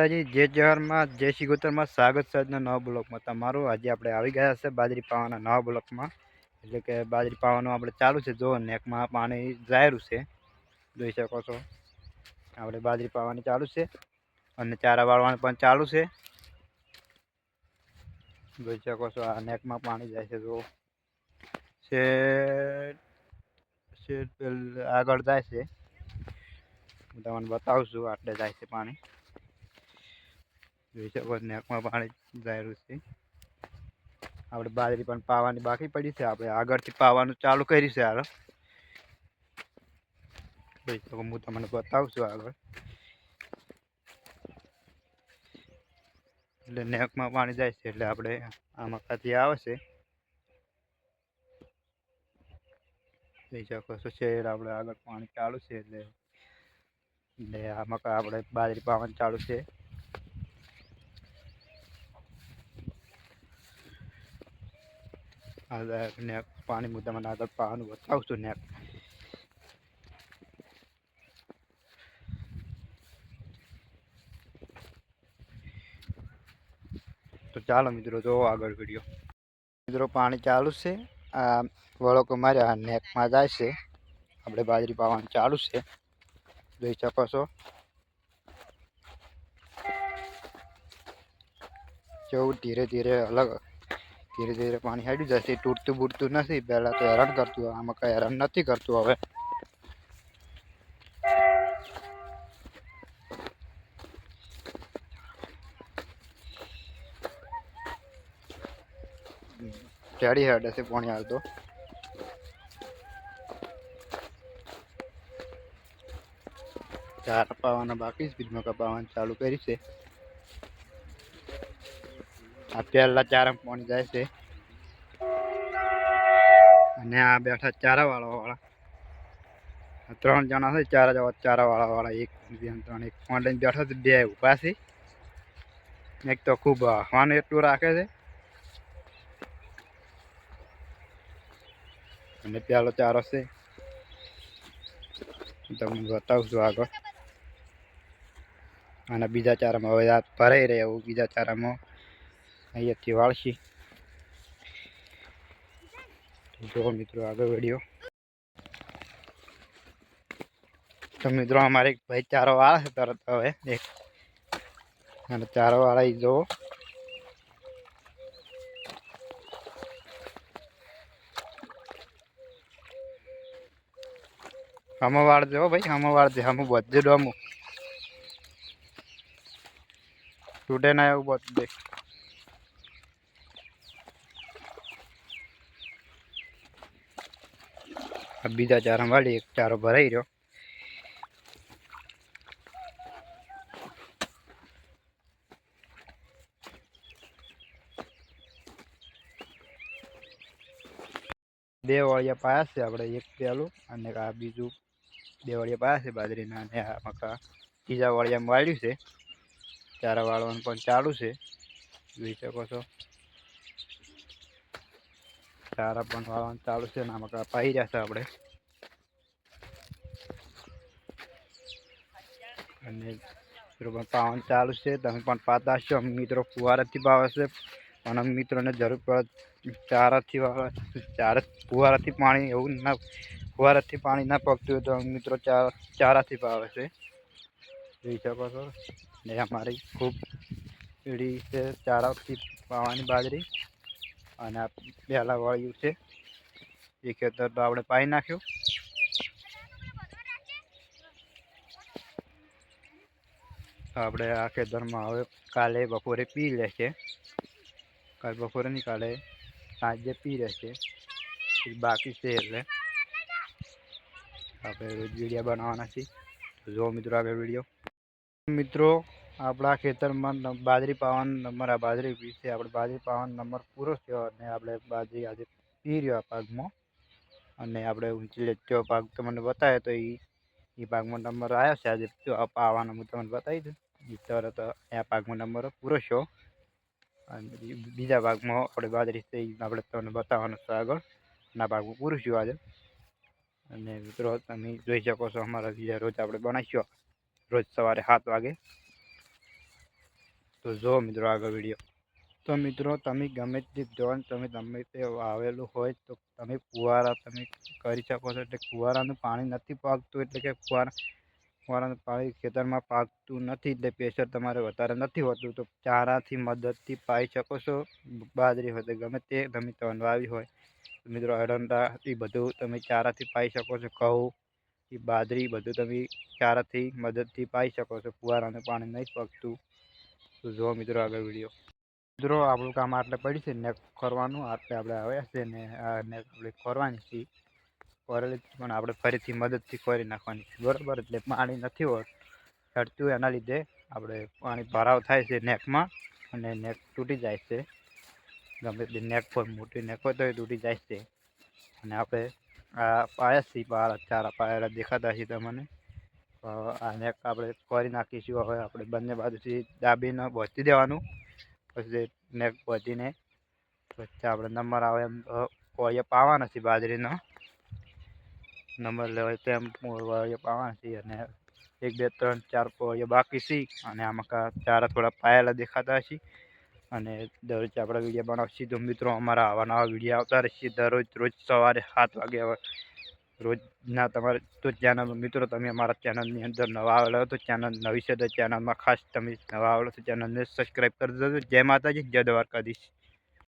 માતાજી જે જહરમાં શ્રી શિગોતરમાં સ્વાગત છે આજના નવા બ્લોકમાં. તમારું આજે આપણે આવી ગયા છે બાજરી પાવાના નવા બ્લોકમાં. એટલે કે બાજરી પાવાનું આપણે ચાલુ છે. જો નેકમાં પાણી જાયરું છે, જોઈ શકો છો. આપણે બાજરી પાવાની ચાલુ છે અને ચારા વાળવાનું પણ ચાલુ છે. જોઈ શકો છો આ નેકમાં પાણી જાય છે જો છે આગળ જાય છે. હું તમને બતાવું છું, આટલે જાય છે પાણી. જોઈ શકો નેકમાં પાણી જાયરું છે. આપણે બાજરી પણ પાવાની બાકી પડી છે આપણે આગળથી પાવાનું ચાલુ કર્યું છે હાલ. જોઈ શકો, હું તમને બતાવું છું આગળ. એટલે નેકમાં પાણી જાય છે, એટલે આપણે આમાં ખાતી આવે છે. જોઈ શકો છો, શેર આપણે આગળ પાણી ચાલુ છે, એટલે એટલે આમાં આપણે બાજરી પાવાનું ચાલુ છે. નેક પાણી હું તમને આગળ પાવાનું બતાવું છું નેક તો ચાલો મિત્રો, જોવો આગળ વીડિયો મિત્રો, પાણી ચાલુ છે. આ વળકો માર્યા નેકમાં જાય છે. આપણે બાજરી પાવાનું ચાલુ છે. જોઈ શકો છો. જેવું ધીરે ધીરે અલગ ધીરે ધીરે પાણી હાડી જશે તૂટતું બૂટતું નથી. પહેલાં તો હેરાન કરતું આમાં કંઈ હેરાન નથી કરતું હવે. ચડી હાડ હશે પાણી હાલતો ચાર પાવાના બાકી સ્પીડમાં કપાવવાનું ચાલુ કરી છે. આ પહેલા ચારા પણ જાય છે. અને આ બેઠા ચારા વાળા ત્રણ જણા છે, ચારા જવા ચારા વાળા એક ત્રણ, એક ફોન લઈને બેઠા છે, બે ઊભા છે. એક તો ખૂબ હવાનું એટલું રાખે છે. અને પેલો ચારો છે. તમને બતાવું છું આગળ. અને બીજા ચારામાં હવે ભરાઈ રહે એવું બીજા ચારામાં અહીંયાથી વાળશી. જુઓ મિત્રો, આગળ વીડિયો તો મિત્રો, અમારે એક ભાઈ ચારો વાળે છે તરત હવે, એક. અને ચારો વાળા ઈ જુઓ. હમો વાળજે હો ભાઈ, હમો વાળજે હમો બધે ડોમું. તૂટે ના એવું બધું આ બીજા ચારા વાળી એક ચારો ભરાઈ રહ્યો. બે વાળિયા પાયા છે આપણે, એક પેલું અને આ બીજું. બે વાળિયા પાયા છે બાજરીના અને આ મકા. ત્રીજા વાળિયામાં વાળ્યું છે. ચારા વાળવાનું પણ ચાલુ છે. જોઈ શકો છો. ચારા પણ વાળવાનું ચાલુ છે ને આમાં પાઈ રહ્યા છે આપણે. અને મિત્રો પણ પાવાનું ચાલુ છે. તમે પણ પાતા અમુક મિત્રો ફુવારાથી પાવે છે અમુક મિત્રોને જરૂર પડે ચારાથી વાવે ચાર ફુવારાથી પાણી એવું ના ફુવારાથી પાણી ના પકતું હોય તો મિત્રો ચાર ચારાથી પાવે છે જોઈ શકો છો ને અમારી ખૂબ પીડી છે ચારાથી પાવાની બાજરી. અને આ પહેલાં વાળ્યું છે. એ ખેતર તો આપણે પાઈ નાખ્યું. આપણે આ ખેતરમાં હવે કાલે બપોરે પી લેશે કાલ બપોરે નહીં, કાલે સાંજે પી રહેશે છે. બાકી છે એટલે. આપણે રોજ વીડિયો બનાવવાના છીએ. જો મિત્રો આગળ વીડિયો. મિત્રો આપણા ખેતરમાં બાજરી પાવાનો નંબર, આ બાજરી વિશે આપણે બાજરી પાવાનો નંબર પૂરો થયો અને આપણે બાજરી આજે પી રહ્યો આ પાકમાં. અને આપણે ઊંચી લેચો પાક તમને બતાવ્યો તો એ એ પાકમાં નંબર આવ્યો છે આજે પાવાનો હું તમને બતાવી દઉં. એ તરત આ પાકમાં નંબર પૂરો થયો. અને બીજા ભાગમાં આપણે બાજરી છે આપણે તમને બતાવવાનું છે આગળ. ના ભાગમાં પૂરું થયું આજે. અને મિત્રો તમે જોઈ શકો છો અમારા બીજા રોજ આપણે બનાવીશું. રોજ સવારે સાત વાગે. તો જો મિત્રો આગળ વીડિયો તો મિત્રો તમે ગમે તે જોન તમે ગમે તે વાવેલું હોય તો તમે ફુવારા તમે કરી શકો છો. એટલે ફુવારાનું પાણી નથી પાકતું એટલે કે ફુવારા, ફુવારાનું પાણી ખેતરમાં પાકતું નથી એટલે પ્રેશર તમારે વધારે નથી હોતું. તો ચારાથી મદદથી પાઈ શકો છો, બાજરી હોય તો ગમે તે તમે તન વાવી હોય મિત્રો અડંડા એ બધું તમે ચારાથી પાઈ શકો છો, ઘઉં, એ બાજરી બધું તમે ચારાથી મદદથી પાઈ શકો છો. ફુવારાનું પાણી નહીં પાકતું. તો જુઓ મિત્રો આગળ વીડિયો મિત્રો, આપણું કામ આટલે પડી છે. નેક કરવાનું આટલે આપણે આવ્યા છે ને, આ નેક આપણે કરવાની છે. કરેલી જ પણ આપણે ફરીથી મદદથી કરી નાખવાની છે. બરાબર? એટલે પાણી નથી હોત. ચડતું એના લીધે આપણે પાણી ભરાવ થાય છે નેકમાં અને નેક તૂટી જાય છે. ગમે તે નેક પર મોટી નેક હોય તો એ તૂટી જાય છે. અને આપણે આ પાયા છીએ, પાયા, ચારા પાયા દેખાતા છે તમને. તો આ નેક આપણે કરી નાખીશું. હવે આપણે બંને બાજુથી દાબીને બોધી દેવાનું. પછી નેક બોધીને પછી આપણે નંબર આવે એમ કોળીએ પાવાના છે બાજરીનો. નંબર લેવાય તેમ કોળીએ પાવાના છે અને એક, બે, ત્રણ, ચાર કોળીએ બાકી છે. અને આમાં ચારા થોડા પાયેલા દેખાતા છે અને દરરોજ આપણે વીડિયો બનાવશું. તો મિત્રો, અમારા આવા નવા વીડિયો આવતા રહેશે. દરરોજ, રોજ સવારે સાત વાગે રોજના તમારે તો ચેનલ મિત્રો તમે અમારા ચેનલની અંદર નવા આવેલા તો ચેનલ નવી છે તો ચેનલમાં ખાસ તમે નવા આવેલો તો ચેનલને સબસ્ક્રાઈબ કરી દેજો. જય માતાજી, જય દ્વારકાધીશ.